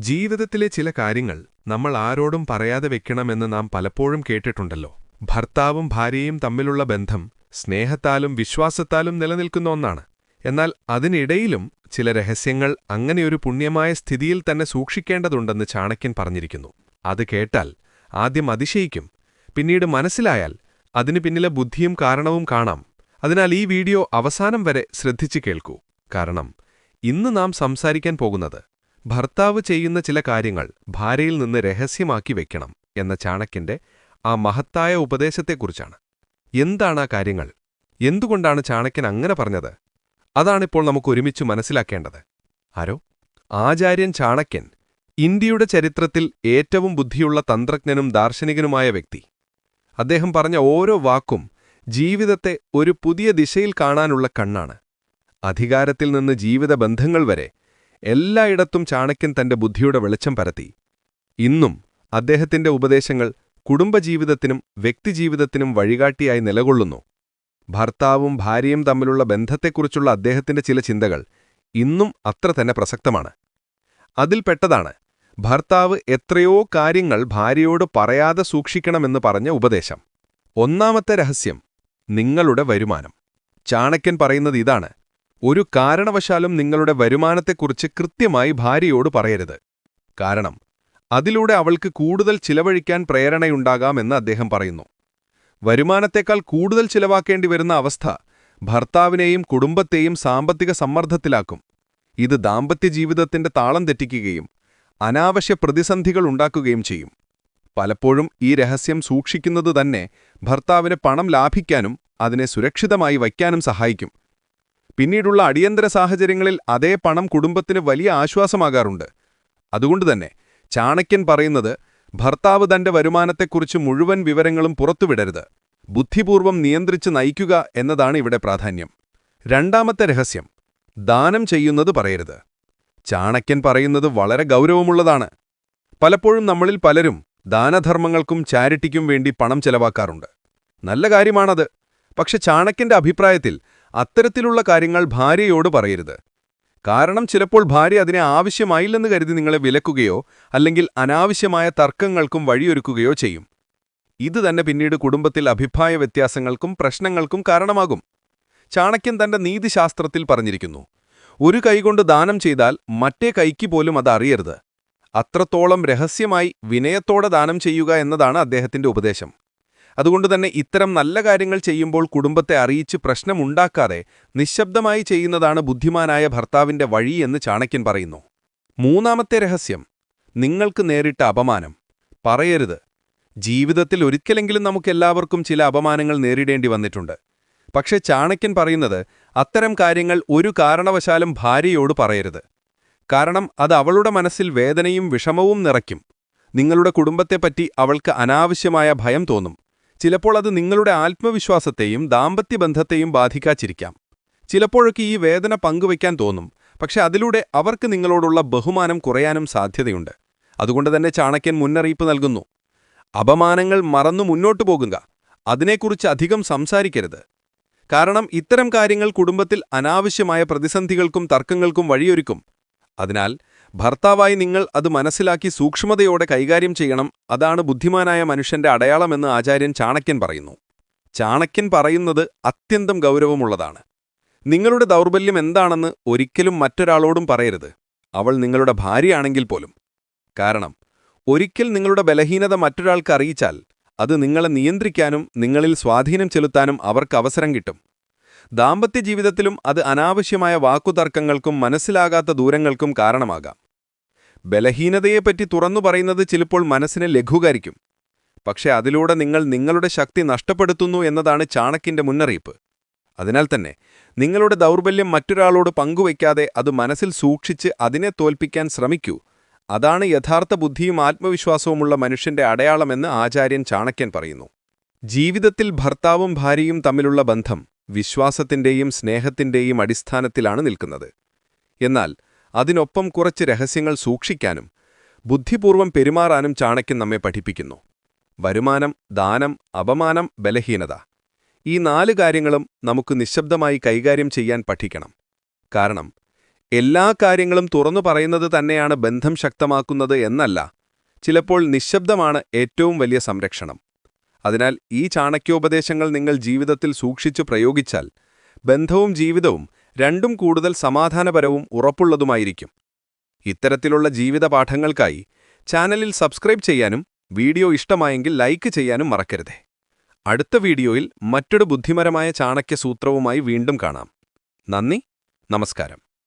ജീവിതത്തിലെ ചില കാര്യങ്ങൾ നമ്മൾ ആരോടും പറയാതെ വെക്കണമെന്ന് നാം പലപ്പോഴും കേട്ടിട്ടുണ്ടല്ലോ. ഭർത്താവും ഭാര്യയും തമ്മിലുള്ള ബന്ധം സ്നേഹത്താലും വിശ്വാസത്താലും നിലനിൽക്കുന്ന ഒന്നാണ്. എന്നാൽ അതിനിടയിലും ചില രഹസ്യങ്ങൾ അങ്ങനെയൊരു പുണ്യമായ സ്ഥിതിയിൽ തന്നെ സൂക്ഷിക്കേണ്ടതുണ്ടെന്ന് ചാണക്യൻ പറഞ്ഞിരിക്കുന്നു. അത് കേട്ടാൽ ആദ്യം അതിശയിക്കും. പിന്നീട് മനസ്സിലായാൽ അതിനു പിന്നിലെ ബുദ്ധിയും കാരണവും കാണാം. അതിനാൽ ഈ വീഡിയോ അവസാനം വരെ ശ്രദ്ധിച്ചു കേൾക്കൂ. കാരണം ഇന്ന് നാം സംസാരിക്കാൻ പോകുന്നത് ഭർത്താവ് ചെയ്യുന്ന ചില കാര്യങ്ങൾ ഭാര്യയിൽ നിന്ന് രഹസ്യമാക്കി വെക്കണം എന്ന ചാണക്യന്റെ ആ മഹത്തായ ഉപദേശത്തെക്കുറിച്ചാണ്. എന്താണ് ആ കാര്യങ്ങൾ? എന്തുകൊണ്ടാണ് ചാണക്യൻ അങ്ങനെ പറഞ്ഞത്? അതാണിപ്പോൾ നമുക്ക് ഒരുമിച്ച് മനസ്സിലാക്കേണ്ടത്. ആരോ? ആചാര്യൻ ചാണക്യൻ ഇന്ത്യയുടെ ചരിത്രത്തിൽ ഏറ്റവും ബുദ്ധിയുള്ള തന്ത്രജ്ഞനും ദാർശനികനുമായ വ്യക്തി. അദ്ദേഹം പറഞ്ഞ ഓരോ വാക്കും ജീവിതത്തെ ഒരു പുതിയ ദിശയിൽ കാണാനുള്ള കണ്ണാണ്. അധികാരത്തിൽ നിന്ന് ജീവിത ബന്ധങ്ങൾ വരെ എല്ലായിടത്തും ചാണക്യൻ തന്റെ ബുദ്ധിയുടെ വെളിച്ചം പരത്തി. ഇന്നും അദ്ദേഹത്തിന്റെ ഉപദേശങ്ങൾ കുടുംബജീവിതത്തിനും വ്യക്തിജീവിതത്തിനും വഴികാട്ടിയായി നിലകൊള്ളുന്നു. ഭർത്താവും ഭാര്യയും തമ്മിലുള്ള ബന്ധത്തെക്കുറിച്ചുള്ള അദ്ദേഹത്തിന്റെ ചില ചിന്തകൾ ഇന്നും അത്ര തന്നെ പ്രസക്തമാണ്. അതിൽപ്പെട്ടതാണ് ഭർത്താവ് എത്രയോ കാര്യങ്ങൾ ഭാര്യയോട് പറയാതെ സൂക്ഷിക്കണമെന്ന് പറഞ്ഞ ഉപദേശം. ഒന്നാമത്തെ രഹസ്യം നിങ്ങളുടെ വരുമാനം. ചാണക്യൻ പറയുന്നത് ഇതാണ് ഒരു കാരണവശാലും നിങ്ങളുടെ വരുമാനത്തെക്കുറിച്ച് കൃത്യമായി ഭാര്യയോട് പറയരുത്. കാരണം അതിലൂടെ അവൾക്ക് കൂടുതൽ ചിലവഴിക്കാൻ പ്രേരണയുണ്ടാകാമെന്ന് അദ്ദേഹം പറയുന്നു. വരുമാനത്തേക്കാൾ കൂടുതൽ ചിലവാക്കേണ്ടി വരുന്ന അവസ്ഥ ഭർത്താവിനെയും കുടുംബത്തെയും സാമ്പത്തിക സമ്മർദ്ദത്തിലാക്കും. ഇത് ദാമ്പത്യ ജീവിതത്തിന്റെ താളം തെറ്റിക്കുകയും അനാവശ്യ പ്രതിസന്ധികൾ ഉണ്ടാക്കുകയും ചെയ്യും. പലപ്പോഴും ഈ രഹസ്യം സൂക്ഷിക്കുന്നത് തന്നെ ഭർത്താവിന് പണം ലാഭിക്കാനും അതിനെ സുരക്ഷിതമായി വയ്ക്കാനും സഹായിക്കും. പിന്നീടുള്ള അടിയന്തര സാഹചര്യങ്ങളിൽ അതേ പണം കുടുംബത്തിന് വലിയ ആശ്വാസമാകാറുണ്ട്. അതുകൊണ്ടുതന്നെ ചാണക്യൻ പറയുന്നത് ഭർത്താവ് തന്റെ വരുമാനത്തെക്കുറിച്ച് മുഴുവൻ വിവരങ്ങളും പുറത്തുവിടരുത്. ബുദ്ധിപൂർവം നിയന്ത്രിച്ച് നയിക്കുക എന്നതാണ് ഇവിടെ പ്രാധാന്യം. രണ്ടാമത്തെ രഹസ്യം ദാനം ചെയ്യുന്നത് പറയരുത്. ചാണക്യൻ പറയുന്നത് വളരെ ഗൗരവമുള്ളതാണ്. പലപ്പോഴും നമ്മളിൽ പലരും ദാനധർമ്മങ്ങൾക്കും ചാരിറ്റിക്കും വേണ്ടി പണം ചെലവാക്കാറുണ്ട്. നല്ല കാര്യമാണത്. പക്ഷെ ചാണക്യന്റെ അഭിപ്രായത്തിൽ അത്തരത്തിലുള്ള കാര്യങ്ങൾ ഭാര്യയോട് പറയരുത്. കാരണം ചിലപ്പോൾ ഭാര്യ അതിനെ ആവശ്യമായില്ലെന്ന് കരുതി നിങ്ങളെ വിലക്കുകയോ അല്ലെങ്കിൽ അനാവശ്യമായ തർക്കങ്ങൾക്കും വഴിയൊരുക്കുകയോ ചെയ്യും. ഇത് തന്നെ പിന്നീട് കുടുംബത്തിൽ അഭിപ്രായ വ്യത്യാസങ്ങൾക്കും പ്രശ്നങ്ങൾക്കും കാരണമാകും. ചാണക്യൻ തന്റെ നീതിശാസ്ത്രത്തിൽ പറഞ്ഞിരിക്കുന്നു ഒരു കൈകൊണ്ട് ദാനം ചെയ്താൽ മറ്റേ കൈക്ക് പോലും അത് അത്രത്തോളം രഹസ്യമായി വിനയത്തോടെ ദാനം ചെയ്യുക എന്നതാണ് അദ്ദേഹത്തിന്റെ ഉപദേശം. അതുകൊണ്ടുതന്നെ ഇത്തരം നല്ല കാര്യങ്ങൾ ചെയ്യുമ്പോൾ കുടുംബത്തെ അറിയിച്ച് പ്രശ്നമുണ്ടാക്കാതെ നിശബ്ദമായി ചെയ്യുന്നതാണ് ബുദ്ധിമാനായ ഭർത്താവിന്റെ വഴി എന്ന് ചാണക്യൻ പറയുന്നു. മൂന്നാമത്തെ രഹസ്യം നിങ്ങൾക്ക് നേരിട്ട അപമാനം. പറയരുത്. ജീവിതത്തിൽ ഒരിക്കലെങ്കിലും നമുക്കെല്ലാവർക്കും ചില അപമാനങ്ങൾ നേരിടേണ്ടി വന്നിട്ടുണ്ട്. പക്ഷെ ചാണക്യൻ പറയുന്നത് അത്തരം കാര്യങ്ങൾ ഒരു കാരണവശാലും ഭാര്യയോട് പറയരുത്. കാരണം അത് അവളുടെ മനസ്സിൽ വേദനയും വിഷമവും നിറയ്ക്കും. നിങ്ങളുടെ കുടുംബത്തെപ്പറ്റി അവൾക്ക് അനാവശ്യമായ ഭയം തോന്നും. ചിലപ്പോൾ അത് നിങ്ങളുടെ ആത്മവിശ്വാസത്തെയും ദാമ്പത്യ ബന്ധത്തെയും ബാധിക്കാച്ചിരിക്കാം. ചിലപ്പോഴൊക്കെ ഈ വേദന പങ്കുവയ്ക്കാൻ തോന്നും പക്ഷെ അതിലൂടെ അവർക്ക് നിങ്ങളോടുള്ള ബഹുമാനം കുറയാനും സാധ്യതയുണ്ട്. അതുകൊണ്ട് തന്നെ ചാണക്യൻ മുന്നറിയിപ്പ് നൽകുന്നു. അപമാനങ്ങൾ മറന്നു മുന്നോട്ടു പോകുക. അതിനെക്കുറിച്ച് അധികം സംസാരിക്കരുത്. കാരണം ഇത്തരം കാര്യങ്ങൾ കുടുംബത്തിൽ അനാവശ്യമായ പ്രതിസന്ധികൾക്കും തർക്കങ്ങൾക്കും വഴിയൊരുക്കും. അതിനാൽ ഭർത്താവായി നിങ്ങൾ അത് മനസ്സിലാക്കി സൂക്ഷ്മതയോടെ കൈകാര്യം ചെയ്യണം അതാണ് ബുദ്ധിമാനായ മനുഷ്യന്റെ അടയാളമെന്ന് ആചാര്യൻ ചാണക്യൻ പറയുന്നു. ചാണക്യൻ പറയുന്നത് അത്യന്തം ഗൗരവമുള്ളതാണ്. നിങ്ങളുടെ ദൗർബല്യം എന്താണെന്ന് ഒരിക്കലും മറ്റൊരാളോടും പറയരുത്. അവൾ നിങ്ങളുടെ ഭാര്യയാണെങ്കിൽ പോലും. കാരണം ഒരിക്കൽ നിങ്ങളുടെ ബലഹീനത മറ്റൊരാൾക്ക് അറിയിച്ചാൽ അത് നിങ്ങളെ നിയന്ത്രിക്കാനും നിങ്ങളിൽ സ്വാധീനം ചെലുത്താനും അവർക്ക് അവസരം കിട്ടും. ദാമ്പത്യ ജീവിതത്തിലും അത് അനാവശ്യമായ വാക്കുതർക്കങ്ങൾക്കും മനസ്സിലാകാത്ത ദൂരങ്ങൾക്കും കാരണമാകാം. ബലഹീനതയെപ്പറ്റി തുറന്നു പറയുന്നത് ചിലപ്പോൾ മനസ്സിനെ ലഘൂകരിക്കും. പക്ഷേ അതിലൂടെ നിങ്ങൾ നിങ്ങളുടെ ശക്തി നഷ്ടപ്പെടുത്തുന്നു എന്നതാണ് ചാണക്കിന്റെ മുന്നറിയിപ്പ്. അതിനാൽ തന്നെ നിങ്ങളുടെ ദൗർബല്യം മറ്റൊരാളോട് പങ്കുവയ്ക്കാതെ അത് മനസ്സിൽ സൂക്ഷിച്ച് അതിനെ തോൽപ്പിക്കാൻ ശ്രമിക്കൂ. അതാണ് യഥാർത്ഥ ബുദ്ധിയും ആത്മവിശ്വാസവുമുള്ള മനുഷ്യന്റെ അടയാളമെന്ന് ആചാര്യൻ ചാണക്യൻ പറയുന്നു. ജീവിതത്തിൽ ഭർത്താവും ഭാര്യയും തമ്മിലുള്ള ബന്ധം. വിശ്വാസത്തിന്റെയും സ്നേഹത്തിന്റെയും അടിസ്ഥാനത്തിലാണ് നിൽക്കുന്നത്. എന്നാൽ അതിനൊപ്പം കുറച്ച് രഹസ്യങ്ങൾ സൂക്ഷിക്കാനും ബുദ്ധിപൂർവം പെരുമാറാനും ചാണക്യൻ നമ്മെ പഠിപ്പിക്കുന്നു. വരുമാനം ദാനം അപമാനം ബലഹീനത ഈ നാല് കാര്യങ്ങളും നമുക്ക് നിശബ്ദമായി കൈകാര്യം ചെയ്യാൻ പഠിക്കണം. കാരണം എല്ലാ കാര്യങ്ങളും തുറന്നു പറയുന്നത് തന്നെയാണ് ബന്ധം ശക്തമാക്കുന്നത് എന്നല്ല ചിലപ്പോൾ നിശബ്ദമാണ് ഏറ്റവും വലിയ സംരക്ഷണം. അതിനാൽ ഈ ചാണക്യോപദേശങ്ങൾ നിങ്ങൾ ജീവിതത്തിൽ സൂക്ഷിച്ചു പ്രയോഗിച്ചാൽ ബന്ധവും ജീവിതവും രണ്ടും കൂടുതൽ സമാധാനപരവും ഉറപ്പുള്ളതുമായിരിക്കും. ഇത്തരത്തിലുള്ള ജീവിത പാഠങ്ങൾക്കായി ചാനലിൽ സബ്സ്ക്രൈബ് ചെയ്യാനും വീഡിയോ ഇഷ്ടമായെങ്കിൽ ലൈക്ക് ചെയ്യാനും മറക്കരുതേ. അടുത്ത വീഡിയോയിൽ മറ്റൊരു ബുദ്ധിമരമായ ചാണക്യസൂത്രവുമായി വീണ്ടും കാണാം. നന്ദി നമസ്കാരം.